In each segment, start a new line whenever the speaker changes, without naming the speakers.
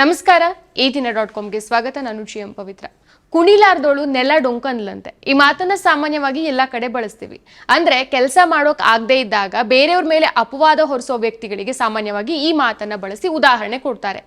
ನಮಸ್ಕಾರ, ಈ ದಿನ ಡಾಟ್ ಕಾಮ್ಗೆ ಸ್ವಾಗತ. ನಾನು ಜಿ ಎಂ ಪವಿತ್ರ. ಕುಣಿಲಾರ್ದೋಳು ನೆಲ ಡೊಂಕನ್ಲಂತೆ. ಈ ಮಾತನ್ನ ಸಾಮಾನ್ಯವಾಗಿ ಎಲ್ಲ ಕಡೆ ಬಳಸ್ತೀವಿ. ಅಂದ್ರೆ ಕೆಲಸ ಮಾಡೋಕ್ ಆಗದೆ ಇದ್ದಾಗ ಬೇರೆಯವ್ರ ಮೇಲೆ ಅಪವಾದ ಹೊರಿಸೋ ವ್ಯಕ್ತಿಗಳಿಗೆ ಸಾಮಾನ್ಯವಾಗಿ ಈ ಮಾತನ್ನ ಬಳಸಿ ಉದಾಹರಣೆ ಕೊಡ್ತಾರೆ.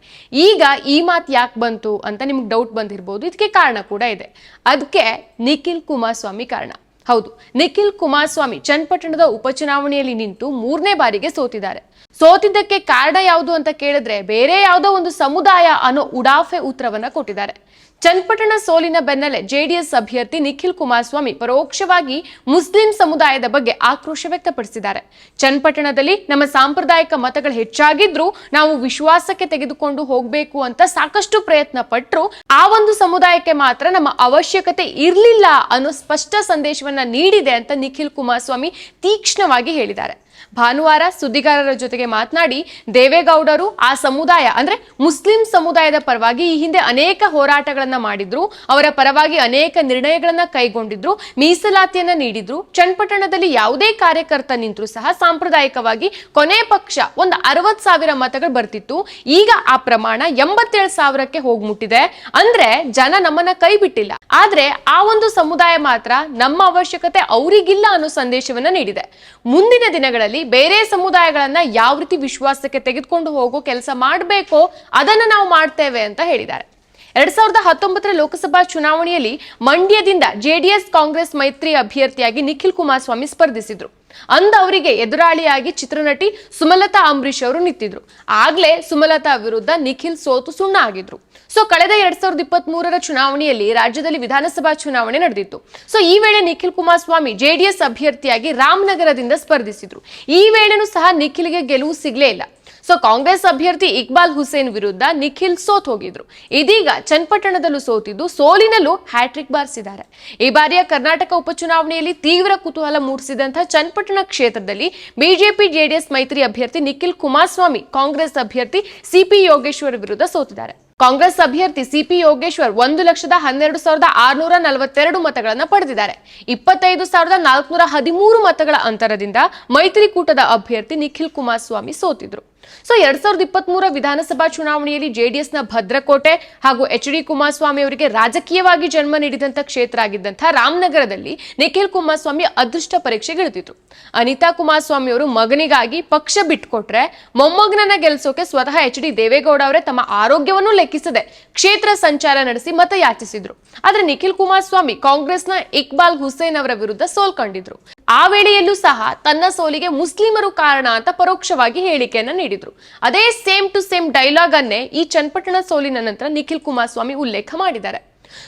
ಈಗ ಈ ಮಾತು ಯಾಕೆ ಬಂತು ಅಂತ ನಿಮ್ಗೆ ಡೌಟ್ ಬಂದಿರ್ಬೋದು. ಇದಕ್ಕೆ ಕಾರಣ ಕೂಡ ಇದೆ. ಅದಕ್ಕೆ ನಿಖಿಲ್ ಕುಮಾರಸ್ವಾಮಿ ಕಾರಣ. ಹೌದು, ನಿಖಿಲ್ ಕುಮಾರಸ್ವಾಮಿ ಚನ್ನಪಟ್ಟಣದ ಉಪಚುನಾವಣೆಯಲ್ಲಿ ನಿಂತು ಮೂರನೇ ಬಾರಿಗೆ ಸೋತಿದ್ದಾರೆ. ಸೋತಿದ್ದಕ್ಕೆ ಕಾರಣ ಯಾವುದು ಅಂತ ಕೇಳಿದ್ರೆ ಬೇರೆ ಯಾವುದೋ ಒಂದು ಸಮುದಾಯ ಅನ್ನೋ ಉಡಾಫೆ ಉತ್ತರವನ್ನ ಕೊಟ್ಟಿದ್ದಾರೆ. ಚನ್ನಪಟ್ಟಣ ಸೋಲಿನ ಬೆನ್ನಲ್ಲೇ ಜೆಡಿಎಸ್ ಅಭ್ಯರ್ಥಿ ನಿಖಿಲ್ ಕುಮಾರಸ್ವಾಮಿ ಪರೋಕ್ಷವಾಗಿ ಮುಸ್ಲಿಂ ಸಮುದಾಯದ ಬಗ್ಗೆ ಆಕ್ರೋಶ ವ್ಯಕ್ತಪಡಿಸಿದ್ದಾರೆ. ಚನ್ನಪಟ್ಟಣದಲ್ಲಿ ನಮ್ಮ ಸಾಂಪ್ರದಾಯಿಕ ಮತಗಳು ಹೆಚ್ಚಾಗಿದ್ರು ನಾವು ವಿಶ್ವಾಸಕ್ಕೆ ತೆಗೆದುಕೊಂಡು ಹೋಗಬೇಕು ಅಂತ ಸಾಕಷ್ಟು ಪ್ರಯತ್ನ ಪಟ್ಟರು ಆ ಒಂದು ಸಮುದಾಯಕ್ಕೆ ಮಾತ್ರ ನಮ್ಮ ಅವಶ್ಯಕತೆ ಇರಲಿಲ್ಲ ಅನ್ನೋ ಸ್ಪಷ್ಟ ಸಂದೇಶವನ್ನ ನೀಡಿದೆ ಅಂತ ನಿಖಿಲ್ ಕುಮಾರಸ್ವಾಮಿ ತೀಕ್ಷ್ಣವಾಗಿ ಹೇಳಿದ್ದಾರೆ. ಭಾನುವಾರ ಸುದ್ದಿಗಾರರ ಜೊತೆಗೆ ಮಾತನಾಡಿ ದೇವೇಗೌಡರು ಆ ಸಮುದಾಯ, ಅಂದ್ರೆ ಮುಸ್ಲಿಂ ಸಮುದಾಯದ ಪರವಾಗಿ ಈ ಹಿಂದೆ ಅನೇಕ ಹೋರಾಟಗಳನ್ನ ಮಾಡಿದ್ರು, ಅವರ ಪರವಾಗಿ ಅನೇಕ ನಿರ್ಣಯಗಳನ್ನ ಕೈಗೊಂಡಿದ್ರು, ಮೀಸಲಾತಿಯನ್ನ ನೀಡಿದ್ರು. ಚನ್ನಪಟ್ಟಣದಲ್ಲಿ ಯಾವುದೇ ಕಾರ್ಯಕರ್ತ ನಿಂತರೂ ಸಹ ಸಾಂಪ್ರದಾಯಿಕವಾಗಿ ಕೊನೆ ಪಕ್ಷ ಒಂದು ಅರವತ್ ಸಾವಿರ ಮತಗಳು ಬರ್ತಿತ್ತು. ಈಗ ಆ ಪ್ರಮಾಣ ಎಂಬತ್ತೇಳು ಸಾವಿರಕ್ಕೆ ಹೋಗ್ಮುಟ್ಟಿದೆ. ಅಂದ್ರೆ ಜನ ನಮ್ಮನ್ನ ಕೈ ಬಿಟ್ಟಿಲ್ಲ. ಆದ್ರೆ ಆ ಒಂದು ಸಮುದಾಯ ಮಾತ್ರ ನಮ್ಮ ಅವಶ್ಯಕತೆ ಅವರಿಗಿಲ್ಲ ಅನ್ನೋ ಸಂದೇಶವನ್ನ ನೀಡಿದೆ. ಮುಂದಿನ ದಿನಗಳಲ್ಲಿ ಬೇರೆ ಸಮುದಾಯಗಳನ್ನ ಯಾವ ರೀತಿ ವಿಶ್ವಾಸಕ್ಕೆ ತೆಗೆದುಕೊಂಡು ಹೋಗೋ ಕೆಲಸ ಮಾಡಬೇಕೋ ಅದನ್ನ ನಾವು ಮಾಡ್ತೇವೆ ಅಂತ ಹೇಳಿದ್ದಾರೆ. ಎರಡ್ ಸಾವಿರದ ಹತ್ತೊಂಬತ್ತರ ಲೋಕಸಭಾ ಚುನಾವಣೆಯಲ್ಲಿ ಮಂಡ್ಯದಿಂದ ಜೆಡಿಎಸ್ ಕಾಂಗ್ರೆಸ್ ಮೈತ್ರಿ ಅಭ್ಯರ್ಥಿಯಾಗಿ ನಿಖಿಲ್ ಕುಮಾರಸ್ವಾಮಿ ಸ್ಪರ್ಧಿಸಿದ್ರು. ಅಂದ ಅವರಿಗೆ ಎದುರಾಳಿಯಾಗಿ ಚಿತ್ರನಟಿ ಸುಮಲತಾ ಅಂಬರೀಶ್ ಅವರು ನಿಂತಿದ್ರು. ಆಗ್ಲೇ ಸುಮಲತಾ ವಿರುದ್ಧ ನಿಖಿಲ್ ಸೋತು ಸುಣ್ಣ ಆಗಿದ್ರು. ಸೊ ಕಳೆದ ಎರಡ್ ಸಾವಿರದ ಇಪ್ಪತ್ತ್ ಚುನಾವಣೆಯಲ್ಲಿ ರಾಜ್ಯದಲ್ಲಿ ವಿಧಾನಸಭಾ ಚುನಾವಣೆ ನಡೆದಿತ್ತು. ಸೊ ಈ ವೇಳೆ ನಿಖಿಲ್ ಕುಮಾರಸ್ವಾಮಿ ಜೆಡಿಎಸ್ ಅಭ್ಯರ್ಥಿಯಾಗಿ ರಾಮನಗರದಿಂದ ಸ್ಪರ್ಧಿಸಿದ್ರು. ಈ ವೇಳೆನೂ ಸಹ ನಿಖಿಲ್ಗೆ ಗೆಲುವು ಸಿಗ್ಲೇ ಇಲ್ಲ. ಸೊ ಕಾಂಗ್ರೆಸ್ ಅಭ್ಯರ್ಥಿ ಇಕ್ಬಾಲ್ ಹುಸೇನ್ ವಿರುದ್ಧ ನಿಖಿಲ್ ಸೋತ್ ಹೋಗಿದ್ರು. ಇದೀಗ ಚನ್ನಪಟ್ಟಣದಲ್ಲೂ ಸೋತಿದ್ದು, ಸೋಲಿನಲ್ಲೂ ಹ್ಯಾಟ್ರಿಕ್ ಬಾರಿಸಿದ್ದಾರೆ. ಈ ಬಾರಿಯ ಕರ್ನಾಟಕ ಉಪಚುನಾವಣೆಯಲ್ಲಿ ತೀವ್ರ ಕುತೂಹಲ ಮೂಡಿಸಿದಂತಹ ಚನ್ನಪಟ್ಟಣ ಕ್ಷೇತ್ರದಲ್ಲಿ ಬಿಜೆಪಿ, ಜೆಡಿಎಸ್ ಮೈತ್ರಿ ಅಭ್ಯರ್ಥಿ ನಿಖಿಲ್ ಕುಮಾರಸ್ವಾಮಿ ಕಾಂಗ್ರೆಸ್ ಅಭ್ಯರ್ಥಿ ಸಿಪಿ ಯೋಗೇಶ್ವರ್ ವಿರುದ್ಧ ಸೋತಿದ್ದಾರೆ. ಕಾಂಗ್ರೆಸ್ ಅಭ್ಯರ್ಥಿ ಸಿಪಿ ಯೋಗೇಶ್ವರ್ ಒಂದು ಲಕ್ಷದ ಹನ್ನೆರಡು ಸಾವಿರದ ಆರುನೂರ ನಲವತ್ತೆರಡು ಮತಗಳನ್ನು ಪಡೆದಿದ್ದಾರೆ. ಇಪ್ಪತ್ತೈದು ಸಾವಿರದ ನಾಲ್ಕುನೂರ ಹದಿಮೂರು ಮತಗಳ ಅಂತರದಿಂದ ಮೈತ್ರಿಕೂಟದ ಅಭ್ಯರ್ಥಿ ನಿಖಿಲ್ ಕುಮಾರಸ್ವಾಮಿ ಸೋತಿದ್ರು. ಸೊ ಎರಡ್ ಸಾವಿರದ ಇಪ್ಪತ್ತ್ ಮೂರ ವಿಧಾನಸಭಾ ಚುನಾವಣೆಯಲ್ಲಿ ಜೆಡಿಎಸ್ನ ಭದ್ರಕೋಟೆ ಹಾಗೂ ಎಚ್ ಡಿ ಕುಮಾರಸ್ವಾಮಿ ಅವರಿಗೆ ರಾಜಕೀಯವಾಗಿ ಜನ್ಮ ನೀಡಿದಂತ ಕ್ಷೇತ್ರ ಆಗಿದ್ದಂತಹ ರಾಮನಗರದಲ್ಲಿ ನಿಖಿಲ್ ಕುಮಾರಸ್ವಾಮಿ ಅದೃಷ್ಟ ಪರೀಕ್ಷೆಗಿಳಿದಿದ್ರು. ಅನಿತಾ ಕುಮಾರಸ್ವಾಮಿ ಅವರು ಮಗನಿಗಾಗಿ ಪಕ್ಷ ಬಿಟ್ಕೊಟ್ರೆ ಮೊಮ್ಮಗನನ್ನ ಗೆಲ್ಸೋಕೆ ಸ್ವತಃ ಎಚ್ ಡಿ ದೇವೇಗೌಡ ಅವರೇ ತಮ್ಮ ಆರೋಗ್ಯವನ್ನು ಲೆಕ್ಕಿಸದೆ ಕ್ಷೇತ್ರ ಸಂಚಾರ ನಡೆಸಿ ಮತ ಯಾಚಿಸಿದ್ರು ಆದ್ರೆ ನಿಖಿಲ್ ಕುಮಾರಸ್ವಾಮಿ ಕಾಂಗ್ರೆಸ್ನ ಇಕ್ಬಾಲ್ ಹುಸೇನ್ ಅವರ ವಿರುದ್ಧ ಸೋಲ್ಕೊಂಡಿದ್ರು. ಆ ವೇಳೆಯಲ್ಲೂ ಸಹ ತನ್ನ ಸೋಲಿಗೆ ಮುಸ್ಲಿಮರು ಕಾರಣ ಅಂತ ಪರೋಕ್ಷವಾಗಿ ಹೇಳಿಕೆಯನ್ನ ನೀಡಿದ್ರು. ಅದೇ ಸೇಮ್ ಟು ಸೇಮ್ ಡೈಲಾಗ್ ಅನ್ನೇ ಈ ಚನ್ನಪಟ್ಟಣ ಸೋಲಿನ ನಂತರ ನಿಖಿಲ್ ಕುಮಾರಸ್ವಾಮಿ ಉಲ್ಲೇಖ ಮಾಡಿದ್ದಾರೆ.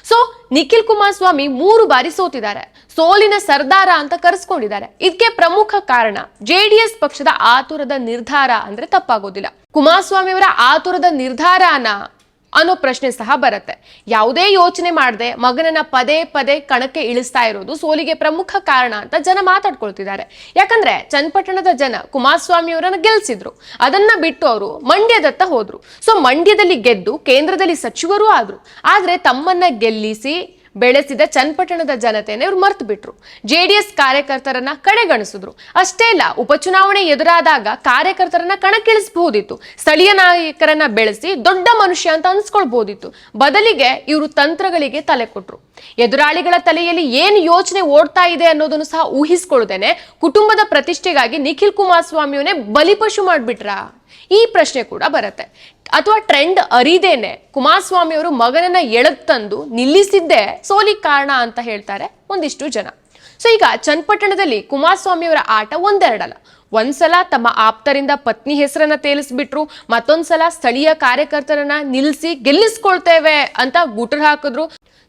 ಸೊ ನಿಖಿಲ್ ಕುಮಾರಸ್ವಾಮಿ ಮೂರು ಬಾರಿ ಸೋತಿದ್ದಾರೆ. ಸೋಲಿನ ಸರ್ದಾರ ಅಂತ ಕರೆಸ್ಕೊಂಡಿದ್ದಾರೆ. ಇದಕ್ಕೆ ಪ್ರಮುಖ ಕಾರಣ ಜೆಡಿಎಸ್ ಪಕ್ಷದ ಆತುರದ ನಿರ್ಧಾರ ಅಂದ್ರೆ ತಪ್ಪಾಗೋದಿಲ್ಲ. ಕುಮಾರಸ್ವಾಮಿ ಅವರ ಆತುರದ ನಿರ್ಧಾರನ ಅನ್ನೋ ಪ್ರಶ್ನೆ ಸಹ ಬರುತ್ತೆ. ಯಾವುದೇ ಯೋಚನೆ ಮಾಡದೆ ಮಗನನ್ನ ಪದೇ ಪದೇ ಕಣಕ್ಕೆ ಇಳಿಸ್ತಾ ಇರೋದು ಸೋಲಿಗೆ ಪ್ರಮುಖ ಕಾರಣ ಅಂತ ಜನ ಮಾತಾಡ್ಕೊಳ್ತಿದ್ದಾರೆ. ಯಾಕಂದ್ರೆ ಚನ್ನಪಟ್ಟಣದ ಜನ ಕುಮಾರಸ್ವಾಮಿ ಅವರನ್ನ ಗೆಲ್ಸಿದ್ರು. ಅದನ್ನ ಬಿಟ್ಟು ಅವರು ಮಂಡ್ಯದತ್ತ ಹೋದ್ರು. ಸೊ ಮಂಡ್ಯದಲ್ಲಿ ಗೆದ್ದು ಕೇಂದ್ರದಲ್ಲಿ ಸಚಿವರೂ ಆದ್ರು. ಆದ್ರೆ ತಮ್ಮನ್ನ ಗೆಲ್ಲಿಸಿ ಬೆಳೆಸಿದ ಚನ್ನಪಟ್ಟಣದ ಜನತೆಯನ್ನು ಇವ್ರು ಮರ್ತು ಬಿಟ್ರು. ಜೆಡಿಎಸ್ ಕಾರ್ಯಕರ್ತರನ್ನ ಕಡೆಗಣಿಸಿದ್ರು. ಅಷ್ಟೇ ಇಲ್ಲ, ಉಪಚುನಾವಣೆ ಎದುರಾದಾಗ ಕಾರ್ಯಕರ್ತರನ್ನ ಕಣಕ್ಕಿಳಿಸಬಹುದಿತ್ತು. ಸ್ಥಳೀಯ ನಾಯಕರನ್ನ ಬೆಳೆಸಿ ದೊಡ್ಡ ಮನುಷ್ಯ ಅಂತ ಅನ್ಸ್ಕೊಳ್ಬಹುದಿತ್ತು. ಬದಲಿಗೆ ಇವರು ತಂತ್ರಗಳಿಗೆ ತಲೆ ಕೊಟ್ರು. ಎದುರಾಳಿಗಳ ತಲೆಯಲ್ಲಿ ಏನು ಯೋಚನೆ ಓಡ್ತಾ ಇದೆ ಅನ್ನೋದನ್ನು ಸಹ ಊಹಿಸ್ಕೊಳ್ದೇನೆ ಕುಟುಂಬದ ಪ್ರತಿಷ್ಠೆಗಾಗಿ ನಿಖಿಲ್ ಕುಮಾರಸ್ವಾಮಿಯವನ್ನೇ ಬಲಿಪಶು ಮಾಡ್ಬಿಟ್ರಾ? ಈ ಪ್ರಶ್ನೆ ಕೂಡ ಬರುತ್ತೆ. ಅಥವಾ ಟ್ರೆಂಡ್ ಅರಿದೇನೆ. ಕುಮಾರಸ್ವಾಮಿ ಅವರು ಮಗನನ್ನ ಎಳೆದ್ ತಂದು ನಿಲ್ಲಿಸಿದ್ದೇ ಸೋಲಿ ಕಾರಣ ಅಂತ ಹೇಳ್ತಾರೆ ಒಂದಿಷ್ಟು ಜನ. ಸೊ ಈಗ ಚನ್ನಪಟ್ಟಣದಲ್ಲಿ ಕುಮಾರಸ್ವಾಮಿ ಅವರ ಆಟ ಒಂದೆರಡಲ್ಲ. ಒಂದ್ಸಲ ತಮ್ಮ ಆಪ್ತರಿಂದ ಪತ್ನಿ ಹೆಸರನ್ನ ತೇಲಿಸ್ಬಿಟ್ರು, ಮತ್ತೊಂದ್ಸಲ ಸ್ಥಳೀಯ ಕಾರ್ಯಕರ್ತರನ್ನ ನಿಲ್ಲಿಸಿ ಗೆಲ್ಲಿಸ್ಕೊಳ್ತೇವೆ ಅಂತ ಗುಟರ್ ಹಾಕಿದ್ರು.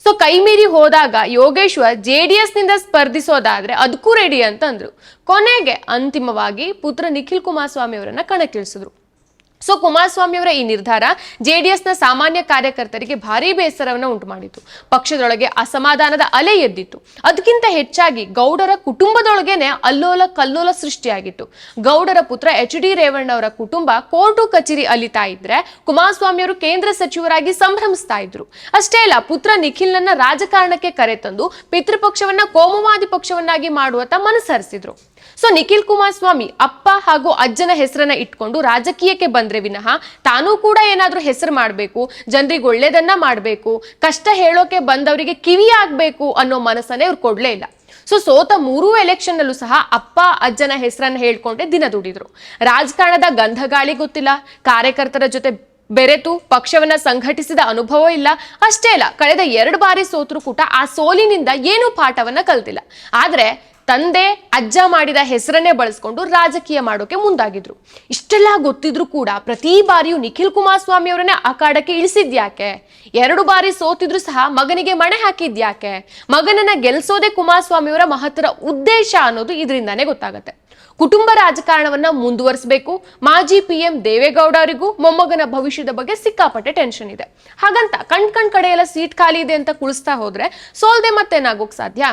ಸೊ ಕೈ ಮೀರಿ ಹೋದಾಗ ಯೋಗೇಶ್ವರ್ ಜೆಡಿಎಸ್ನಿಂದ ಸ್ಪರ್ಧಿಸೋದಾದ್ರೆ ಅದಕ್ಕೂ ರೆಡಿ ಅಂತಂದ್ರು. ಕೊನೆಗೆ ಅಂತಿಮವಾಗಿ ಪುತ್ರ ನಿಖಿಲ್ ಕುಮಾರಸ್ವಾಮಿ ಅವರನ್ನ ಕಣಕ್ಕಿಳಿಸಿದ್ರು. ಸೊ ಕುಮಾರಸ್ವಾಮಿ ಅವರ ಈ ನಿರ್ಧಾರ ಜೆಡಿಎಸ್ನ ಸಾಮಾನ್ಯ ಕಾರ್ಯಕರ್ತರಿಗೆ ಭಾರಿ ಬೇಸರವನ್ನು ಉಂಟು ಮಾಡಿತು ಪಕ್ಷದೊಳಗೆ ಅಸಮಾಧಾನದ ಅಲೆ ಎದ್ದಿತ್ತು. ಅದಕ್ಕಿಂತ ಹೆಚ್ಚಾಗಿ ಗೌಡರ ಕುಟುಂಬದೊಳಗೇನೆ ಅಲ್ಲೋಲ ಕಲ್ಲೋಲ ಸೃಷ್ಟಿಯಾಗಿತ್ತು. ಗೌಡರ ಪುತ್ರ ಎಚ್ ಡಿ ರೇವಣ್ಣವರ ಕುಟುಂಬ ಕೋರ್ಟು ಕಚೇರಿ ಅಲಿತಾ ಇದ್ರೆ ಕುಮಾರಸ್ವಾಮಿ ಅವರು ಕೇಂದ್ರ ಸಚಿವರಾಗಿ ಸಂಭ್ರಮಿಸ್ತಾ ಇದ್ರು. ಅಷ್ಟೇ ಅಲ್ಲ ಪುತ್ರ ನಿಖಿಲ್ನನ್ನ ರಾಜಕಾರಣಕ್ಕೆ ಕರೆತಂದು ಪಿತೃಪಕ್ಷವನ್ನ ಕೋಮುವಾದಿ ಪಕ್ಷವನ್ನಾಗಿ ಮಾಡುವತ್ತ ಮನಸ್ಸರಿಸಿದ್ರು. ಸೊ ನಿಖಿಲ್ ಕುಮಾರಸ್ವಾಮಿ ಅಪ್ಪ ಹಾಗೂ ಅಜ್ಜನ ಹೆಸರನ್ನ ಇಟ್ಕೊಂಡು ರಾಜಕೀಯಕ್ಕೆ ಬಂದ್ರೆ ವಿನಃ ತಾನೂ ಕೂಡ ಏನಾದ್ರೂ ಹೆಸರು ಮಾಡಬೇಕು, ಜನರಿಗೆ ಒಳ್ಳೇದನ್ನ ಮಾಡಬೇಕು, ಕಷ್ಟ ಹೇಳೋಕೆ ಬಂದವರಿಗೆ ಕಿವಿ ಆಗ್ಬೇಕು ಅನ್ನೋ ಮನಸ್ಸನ್ನೇ ಇವ್ರು ಕೊಡ್ಲೇ ಇಲ್ಲ. ಸೊ ಸೋತ ಮೂರೂ ಎಲೆಕ್ಷನ್ ನಲ್ಲೂ ಸಹ ಅಪ್ಪ, ಅಜ್ಜನ ಹೆಸರನ್ನ ಹೇಳ್ಕೊಂಡೆ ದಿನ ದುಡಿದ್ರು. ರಾಜಕಾರಣದ ಗಂಧಗಾಳಿ ಗೊತ್ತಿಲ್ಲ, ಕಾರ್ಯಕರ್ತರ ಜೊತೆ ಬೆರೆತು ಪಕ್ಷವನ್ನ ಸಂಘಟಿಸಿದ ಅನುಭವ ಇಲ್ಲ. ಅಷ್ಟೇ ಇಲ್ಲ ಕಳೆದ ಎರಡು ಬಾರಿ ಸೋತರು ಕೂಡ ಆ ಸೋಲಿನಿಂದ ಏನೂ ಪಾಠವನ್ನ ಕಲ್ತಿಲ್ಲ. ಆದ್ರೆ ತಂದೆ ಅಜ್ಜ ಮಾಡಿದ ಹೆಸರನ್ನೇ ಬಳಸ್ಕೊಂಡು ರಾಜಕೀಯ ಮಾಡೋಕೆ ಮುಂದಾಗಿದ್ರು. ಇಷ್ಟೆಲ್ಲ ಗೊತ್ತಿದ್ರು ಕೂಡ ಪ್ರತಿ ಬಾರಿಯೂ ನಿಖಿಲ್ ಕುಮಾರಸ್ವಾಮಿ ಅವರನ್ನೇ ಅಖಾಡಕ್ಕೆ ಇಳಿಸಿದ್ಯಾಕೆ? ಎರಡು ಬಾರಿ ಸೋತಿದ್ರು ಸಹ ಮಗನಿಗೆ ಮಣೆ ಹಾಕಿದ್ಯಾಕೆ? ಮಗನನ್ನ ಗೆಲ್ಸೋದೇ ಕುಮಾರಸ್ವಾಮಿ ಅವರ ಮಹತ್ತರ ಉದ್ದೇಶ ಅನ್ನೋದು ಇದರಿಂದಾನೇ ಗೊತ್ತಾಗತ್ತೆ. ಕುಟುಂಬ ರಾಜಕಾರಣವನ್ನ ಮುಂದುವರಿಸಬೇಕು. ಮಾಜಿ ಪಿ ಎಂ ದೇವೇಗೌಡ ಅವರಿಗೂ ಮೊಮ್ಮಗನ ಭವಿಷ್ಯದ ಬಗ್ಗೆ ಸಿಕ್ಕಾಪಟ್ಟೆ ಟೆನ್ಷನ್ ಇದೆ. ಹಾಗಂತ ಕಣ್ ಕಣ್ ಕಡೆಯೆಲ್ಲ ಸೀಟ್ ಖಾಲಿ ಇದೆ ಅಂತ ಕುಳಿಸ್ತಾ ಹೋದ್ರೆ ಸೋಲ್ದೆ ಮತ್ತೇನಾಗೋಕ್ ಸಾಧ್ಯ?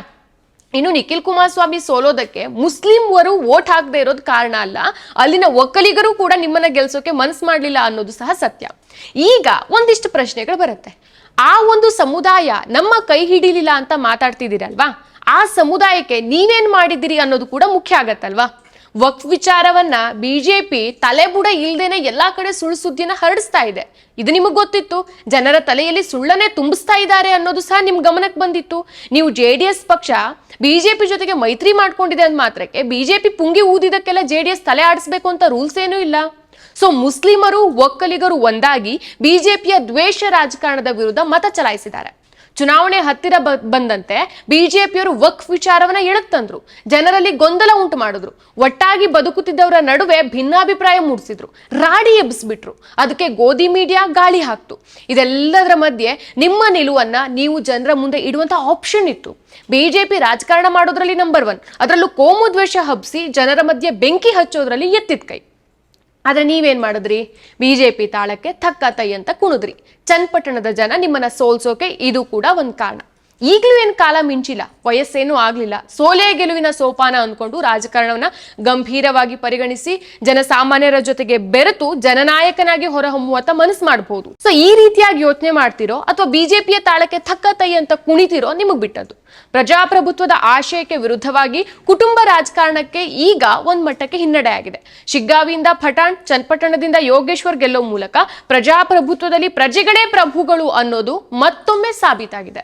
ಇನ್ನು ನಿಖಿಲ್ ಕುಮಾರಸ್ವಾಮಿ ಸೋಲೋದಕ್ಕೆ ಮುಸ್ಲಿಂವರು ವೋಟ್ ಹಾಕದೇ ಇರೋದು ಕಾರಣ ಅಲ್ಲ, ಅಲ್ಲಿನ ಒಕ್ಕಲಿಗರು ಕೂಡ ನಿಮ್ಮನ್ನ ಗೆಲ್ಸೋಕೆ ಮನ್ಸ್ ಮಾಡಲಿಲ್ಲ ಅನ್ನೋದು ಸಹ ಸತ್ಯ. ಈಗ ಒಂದಿಷ್ಟು ಪ್ರಶ್ನೆಗಳು ಬರುತ್ತೆ. ಆ ಒಂದು ಸಮುದಾಯ ನಮ್ಮ ಕೈ ಹಿಡಿಲಿಲ್ಲ ಅಂತ ಮಾತಾಡ್ತಿದ್ದೀರಲ್ವಾ? ಆ ಸಮುದಾಯಕ್ಕೆ ನೀವೇನ್ ಮಾಡಿದ್ದೀರಿ ಅನ್ನೋದು ಕೂಡ ಮುಖ್ಯ ಆಗತ್ತಲ್ವಾ? ವಕ್ಫ್ ವಿಚಾರವನ್ನ ಬಿಜೆಪಿ ತಲೆಬುಡ ಇಲ್ದೇನೆ ಎಲ್ಲಾ ಕಡೆ ಸುಳ್ಳು ಸುದ್ದಿನ ಹರಡಿಸ್ತಾ ಇದೆ. ಇದು ನಿಮಗೆ ಗೊತ್ತಿತ್ತು? ಜನರ ತಲೆಯಲ್ಲಿ ಸುಳ್ಳನ್ನೇ ತುಂಬಿಸ್ತಾ ಇದ್ದಾರೆ ಅನ್ನೋದು ಸಹ ನಿಮ್ ಗಮನಕ್ಕೆ ಬಂದಿತ್ತು. ನೀವು ಜೆ ಡಿ ಎಸ್ ಪಕ್ಷ ಬಿಜೆಪಿ ಜೊತೆಗೆ ಮೈತ್ರಿ ಮಾಡ್ಕೊಂಡಿದೆ ಅಂದ ಮಾತ್ರಕ್ಕೆ ಬಿಜೆಪಿ ಪುಂಗಿ ಊದಿದಕ್ಕೆಲ್ಲ ಜೆ ಡಿ ಎಸ್ ತಲೆ ಆಡಿಸ್ಬೇಕು ಅಂತ ರೂಲ್ಸ್ ಏನೂ ಇಲ್ಲ. ಸೊ ಮುಸ್ಲಿಮರು ಒಕ್ಕಲಿಗರು ಒಂದಾಗಿ ಬಿಜೆಪಿಯ ದ್ವೇಷ ರಾಜಕಾರಣದ ವಿರುದ್ಧ ಮತ ಚಲಾಯಿಸಿದ್ದಾರೆ. ಚುನಾವಣೆ ಹತ್ತಿರ ಬಂದಂತೆ ಬಿಜೆಪಿಯವರು ವಕ್ಫ್ ವಿಚಾರವನ್ನ ಎಳತ್ತಂದ್ರು ಜನರಲ್ಲಿ ಗೊಂದಲ ಉಂಟು ಮಾಡಿದ್ರು. ಒಟ್ಟಾಗಿ ಬದುಕುತ್ತಿದ್ದವರ ನಡುವೆ ಭಿನ್ನಾಭಿಪ್ರಾಯ ಮೂಡಿಸಿದ್ರು. ರಾಡಿ ಎಬ್ಬಿಸ್ಬಿಟ್ರು ಅದಕ್ಕೆ ಗೋಧಿ ಮೀಡಿಯಾ ಗಾಳಿ ಹಾಕ್ತು. ಇದೆಲ್ಲದರ ಮಧ್ಯೆ ನಿಮ್ಮ ನಿಲುವನ್ನ ನೀವು ಜನರ ಮುಂದೆ ಇಡುವಂತ ಆಪ್ಷನ್ ಇತ್ತು. ಬಿಜೆಪಿ ರಾಜಕಾರಣ ಮಾಡೋದ್ರಲ್ಲಿ ನಂಬರ್ ಒನ್ ಅದರಲ್ಲೂ ಕೋಮು ದ್ವೇಷ ಹಬ್ಬಿಸಿ ಜನರ ಮಧ್ಯೆ ಬೆಂಕಿ ಹಚ್ಚೋದ್ರಲ್ಲಿ ಎತ್ತಿದ ಕೈ. ಆದ್ರೆ ನೀವೇನು ಮಾಡಿದ್ರಿ? ಬಿಜೆಪಿ ತಾಳಕ್ಕೆ ಥಕ್ಕ ತೈ ಅಂತ ಕುಣಿದ್ರಿ. ಚನ್ನಪಟ್ಟಣದ ಜನ ನಿಮ್ಮನ್ನ ಸೋಲ್ಸೋಕೆ ಇದು ಕೂಡ ಒಂದು ಕಾರಣ. ಈಗಲೂ ಏನು ಕಾಲ ಮಿಂಚಿಲ್ಲ, ವಯಸ್ಸೇನೂ ಆಗಲಿಲ್ಲ. ಸೋಲೆ ಗೆಲುವಿನ ಸೋಪಾನ ಅಂದ್ಕೊಂಡು ರಾಜಕಾರಣವನ್ನ ಗಂಭೀರವಾಗಿ ಪರಿಗಣಿಸಿ ಜನಸಾಮಾನ್ಯರ ಜೊತೆಗೆ ಬೆರೆತು ಜನನಾಯಕನಾಗಿ ಹೊರಹೊಮ್ಮುವಂತ ಮನಸ್ಸು ಮಾಡಬಹುದು ಸೊ ಈ ರೀತಿಯಾಗಿ ಯೋಚನೆ ಮಾಡ್ತಿರೋ ಅಥವಾ ಬಿಜೆಪಿಯ ತಾಳಕ್ಕೆ ತಕ್ಕ ತೈ ಅಂತ ಕುಣಿತಿರೋ ನಿಮಗ್ ಬಿಟ್ಟದ್ದು. ಪ್ರಜಾಪ್ರಭುತ್ವದ ಆಶಯಕ್ಕೆ ವಿರುದ್ಧವಾಗಿ ಕುಟುಂಬ ರಾಜಕಾರಣಕ್ಕೆ ಈಗ ಒಂದ್ ಮಟ್ಟಕ್ಕೆ ಹಿನ್ನಡೆ ಆಗಿದೆ. ಶಿಗ್ಗಾವಿಯಿಂದ ಪಠಾಣ್, ಚನ್ನಪಟ್ಟಣದಿಂದ ಯೋಗೇಶ್ವರ್ ಗೆಲ್ಲೋ ಮೂಲಕ ಪ್ರಜಾಪ್ರಭುತ್ವದಲ್ಲಿ ಪ್ರಜೆಗಳೇ ಪ್ರಭುಗಳು ಅನ್ನೋದು ಮತ್ತೊಮ್ಮೆ ಸಾಬೀತಾಗಿದೆ.